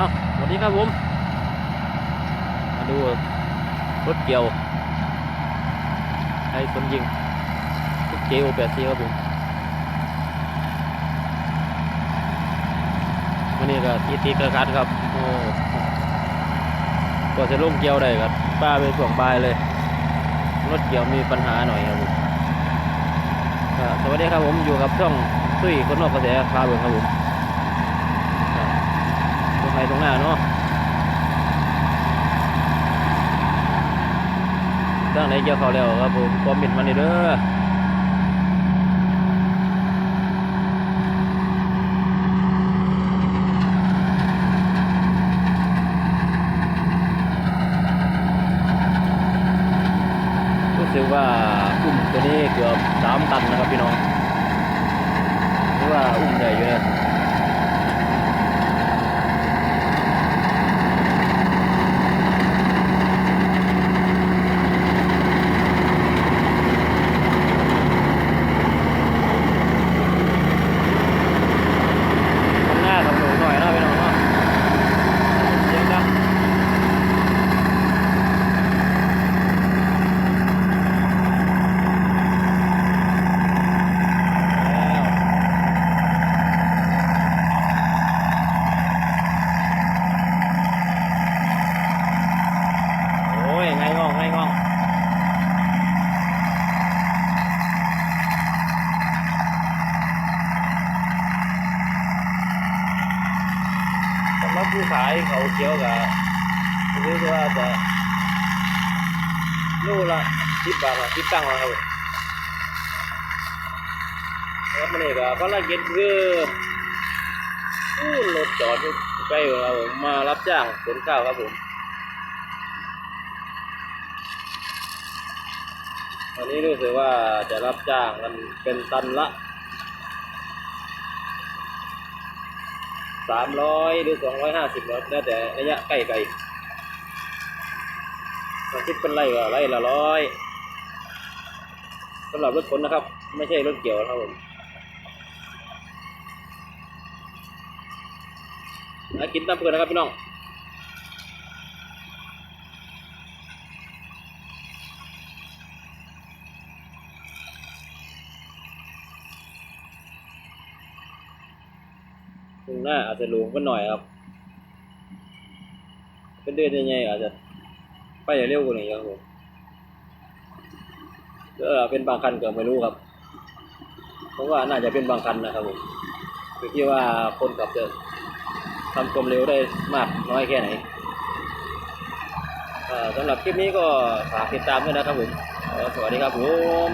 อ้าสวัสดีครับผม มาดูรถเกี่ยวไอ้คนยิงรถเกียวแปดซีครับผมวันนี้ก็ตีตีกระคัดครับโอ้ก็จะลงเกี่ยวได้ครับป้าเป็นส่วงบายเลย รถเกี่ยวมีปัญหาหน่อยครับผมสวัสดีครับผมอยู่กับช่องตุ้ยคนนอกกระแสพาเบิงครับผมก็ตรงไหนตรงหน้า เนาะตั้งไหนเกี่ยวเขาแล้วครับผมคอมเมนต์มาในเด้อรู้สึกว่าอุ้มตัวนี้เกือบสามตันนะครับพี่น้องหรือว่าอุ้มใหญ่อยู่เนี่ย ข้างหน้ากับหนูหน่อยเนาะพี่น้องเนาะเสียงดังโอ้ยไงง่องไงง่อง สำหรับ ผู้ขายเขาเขียวกับรู้สึกว่าจะลูกละสิบบาทอะสิบตังค์อะครับผมแล้วมันเองก็ภารกิจคืออู้รถจอดอยู่ใกล้เรามารับจ้างขนข้าวครับผมวันนี้รู้สึกว่าจะรับจ้างกันเป็นตันละ สามร้อยหรือสองร้อยห้าสิบแล้วแต่ระยะใกล้ไกลมาคิดเป็นไรก็ไรละร้อยสำหรับรถขนนะครับ ไม่ใช่รถเกี่ยวครับผมมากินตามเพื่อนนะครับพี่น้อง ตรงหน้าอาจจะหลวงกันหน่อยครับ เป็นเดือนยังไงอาจจะไปได้เร็วกว่านี้ครับผมเออเป็นบางคันก็ไม่รู้ครับ เพราะว่าน่าจะเป็นบางคันนะครับผมคือที่ว่าคนขับจะทำความเร็วได้มากน้อยแค่ไหนอ่อสำหรับคลิปนี้ก็ฝากติดตามด้วยนะครับผม สวัสดีครับผม